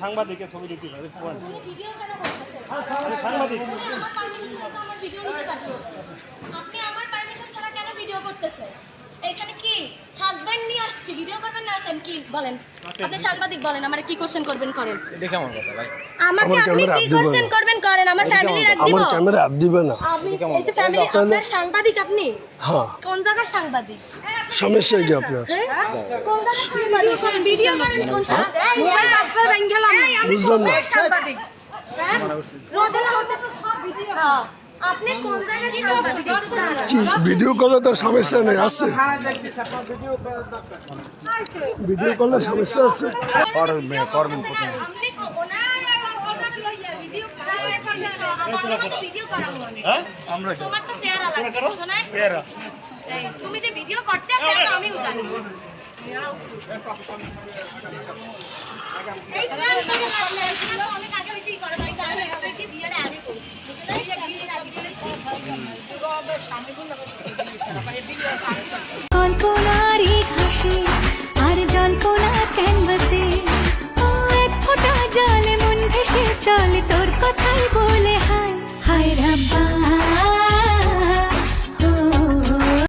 সাংবাদিকের ছবি দিতে পারে আপনি ভিডিও কেন করতেছেন সাংবাদিক। আপনি আমার পারমিশন ছাড়া তো আমার ভিডিও নিতে পারবেন আপনি আমার পারমিশন ছাড়া কেন ভিডিও করতেছেন? এখানে কি হাজবেন্ড নিয়ে আসছি? ভিডিও করবেন না আসেন কি বলেন? আপনি সাংবাদিক বলেন আমার কি কোশ্চেন করবেন করেন। কথা ভাই। আমাকে আপনি কি হাত দিবো কোশ্চেন না। করবেন? আমার দিব। ক্যামেরা হাত দিবে না। আপনি এই যে ফ্যামিলি আপনার সাংবাদিক আপনি? হ্যাঁ। কোন জায়গার সাংবাদিক? সমস্যা কি আপনার? হ্যাঁ? কোন জায়গার সাংবাদিক? ভিডিও করেন কোন মোবাইল বাসা ভেঙ্গেলাম বুঝলাম না। সাংবাদিক? হ্যাঁ? ভিডিও। আপনি কোন জায়গার সাংবাদিক? ভিডিও করলে তো সমস্যা নেই আছে। ভিডিও করলে সমস্যা আছে। করবেন করবেন প্রথমে আপনি কো- ওনার ওনার লইয়া ভিডিও করবেন আমার। আমরা তোমার তো চেহারা লাগবে তুমি যে ভিডিও করতে চাও জানি এই